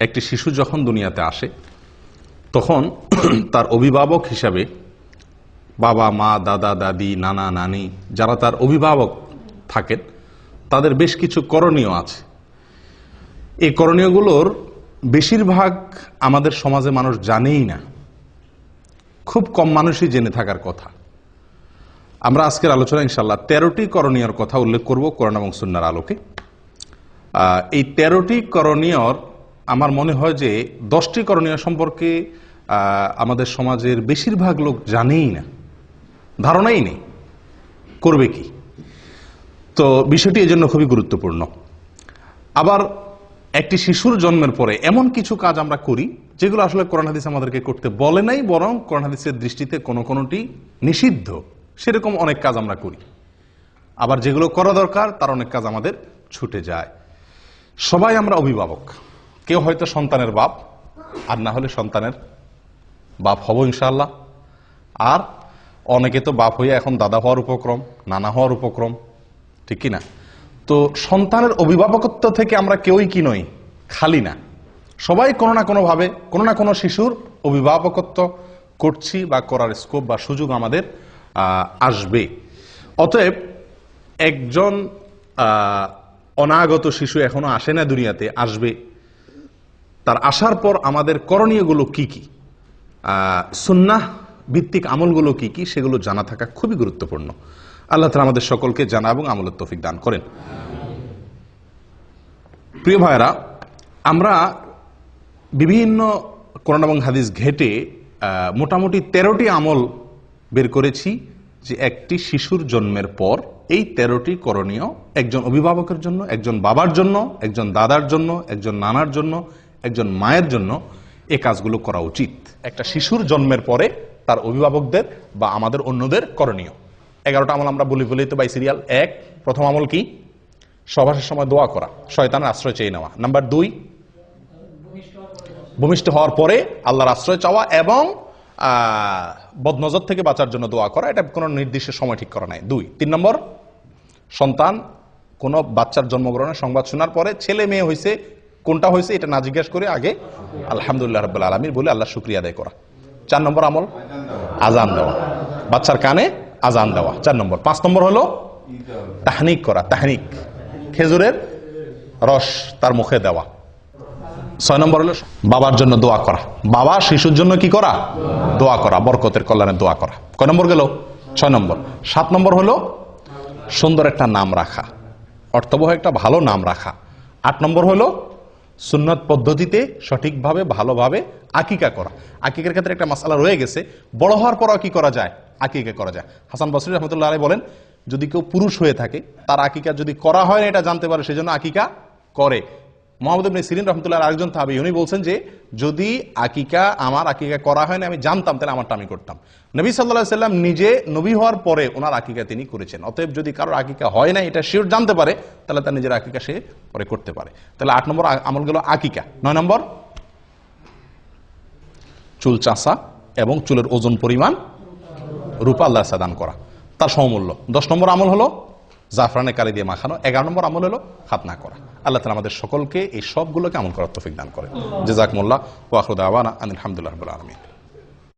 একটি শিশু যখন দুনিয়াতে আসে, তখন তার অভিভাবক হিসাবে বাবা, মা, দাদা, দাদি, নানা, নানি যারা তার অভিভাবক থাকেন, তাদের বেশ কিছু করণীয় আছে। এই করণীয়গুলোর বেশিরভাগ আমাদের সমাজে মানুষ জানেই না। খুব কম মানুষই জেনে থাকার কথা। আমরা আজকের আলোচনা ইনশাল্লাহ তেরোটি করণীয়র কথা উল্লেখ করব করোনা এবং সুন্নার আলোকে। এই তেরোটি করণীয়র আমার মনে হয় যে দশটি করণীয় সম্পর্কে আমাদের সমাজের বেশিরভাগ লোক জানেই না। ধারণাই নেই। করবে কি? তো বিষয়টি এজন্য খুবই গুরুত্বপূর্ণ। আবার একটি শিশুর জন্মের পরে এমন কিছু কাজ আমরা করি, যেগুলো আসলে কোরআন হাদিস আমাদেরকে করতে বলে নাই, বরং কোরআন হাদিসের দৃষ্টিতে কোনো কোনোটি নিষিদ্ধ। সেরকম অনেক কাজ আমরা করি। আবার যেগুলো করা দরকার, তার অনেক কাজ আমাদের ছুটে যায়। সবাই আমরা অভিভাবক। কেউ হয়তো সন্তানের বাপ, আর না হলে সন্তানের বাপ হব ইনশাল্লাহ আর অনেকে তো বাপ হইয়া এখন দাদা হওয়ার উপক্রম, নানা হওয়ার উপক্রম, ঠিক না তো সন্তানের অভিভাবকত্ব থেকে আমরা কেউই কি নই, খালি না। সবাই কোনো না কোনোভাবে কোনো না কোনো শিশুর অভিভাবকত্ব করছি বা করার স্কোপ বা সুযোগ আমাদের আসবে। অতএব একজন অনাগত শিশু এখনও আসে না দুনিয়াতে, আসবে তার আসার পর আমাদের করণীয়গুলো কি কি? সুন্নাহ ভিত্তিক আমলগুলো কি কি? সেগুলো জানা থাকা খুবই গুরুত্বপূর্ণ। আল্লাহ তালা আমাদের সকলকে জানা এবং আমলের তৌফিক দান করেন। প্রিয় ভাইরা আমরা বিভিন্ন কোরআন এবং হাদিস ঘেটে মোটামুটি তেরোটি আমল বের করেছি যে একটি শিশুর জন্মের পর, এই তেরোটি করণীয় একজন অভিভাবকের জন্য, একজন বাবার জন্য, একজন দাদার জন্য, একজন নানার জন্য একজন মায়ের জন্য এ কাজগুলো করা উচিত। একটা শিশুর জন্মের পরে তার অভিভাবকদের বা আমাদের অন্যদের করণীয়। এগারোটা আমল আমরা বলি বলি তো বাই সিরিয়াল এক, প্রথম আমল কি? সভাসের সময় দোয়া করা, শয়তানের আশ্রয় চেয়ে নেওয়া। নাম্বার দুই, ভূমিষ্ঠ হওয়ার পরে আল্লাহর আশ্রয় চাওয়া এবং বদনজর থেকে বাঁচার জন্য দোয়া করা, এটা কোনো নির্দিষ্ট সময় ঠিক করা নাই। দুই, তিন নম্বর, সন্তান কোনো বাচ্চার জন্মগ্রহণের সংবাদ শোনার পরে ছেলে মেয়ে হয়েছে কোনটা হয়েছে এটা না জিজ্ঞেস করে আগে আলহামদুলিল্লাহ রব্বুল আলমীর বলে আল্লাহ শুক্রিয়া আদায় করা। চার নম্বর আমল? আজান দেওয়া। বাচ্চার কানে আজান দেওয়া। চার নম্বর। পাঁচ নম্বর হলো তাহনিক করা, তাহনিক। খেজুরের রস তার মুখে দেওয়া। ছয় নম্বর হলো বাবার জন্য দোয়া করা। বাবা শিশুর জন্য কি করা? দোয়া করা, বরকতের কল্যাণে দোয়া করা। কয় নম্বর গেল? ছয় নম্বর। সাত নম্বর হলো সুন্দর একটা নাম রাখা। অর্থবহ একটা ভালো নাম রাখা। আট নম্বর হলো সুন্নত পদ্ধতিতে সঠিকভাবে, ভালোভাবে আকিকা করা। আকিকার ক্ষেত্রে একটা মশালা রয়ে গেছে। বড় হওয়ার পরও কি করা যায়? আকিকা করা যায়। হাসান বসরি রহমতুল্লাহ আলাই বলেন, যদি কেউ পুরুষ হয়ে থাকে, তার আকিকা যদি করা হয় না, এটা জানতে পারে, সেজন্য আকিকা করে। মোহাম্মদ ইবনে সিরিন রহমতুল্লাহ আরেকজন তাবি উনি বলছেন যে, যদি আকিকা আমার আকিকা করা হয় না, আমি জানতাম, তাহলে আমারটা আমি করতাম। নবী সাল্লাহ সাল্লাম নিজে নবী হওয়ার পরে ওনার আকিকা তিনি করেছেন। অতএব যদি কারোর আকিকা হয় না, এটা শিওর জানতে পারে, তাহলে তার নিজের আকিকা সে পরে করতে পারে। তাহলে আট নম্বর আমল গেল আকিকা। নয় নম্বর, চুল চাষা এবং চুলের ওজন পরিমাণ রূপা আল্লাহ সাদান করা। তার সমমূল্য। দশ নম্বর আমল হলো জাফরানে কালি দিয়ে মাখানো। এগারো নম্বর আমল হলো খাতনা করা। আল্লাহ তালা আমাদের সকলকে এই সবগুলোকে আমল করার তফিক দান করে জেজাক মোল্লা ওয়াহুদ আওয়ানা আলহামদুলিল্লাহ রবিল আলমিন।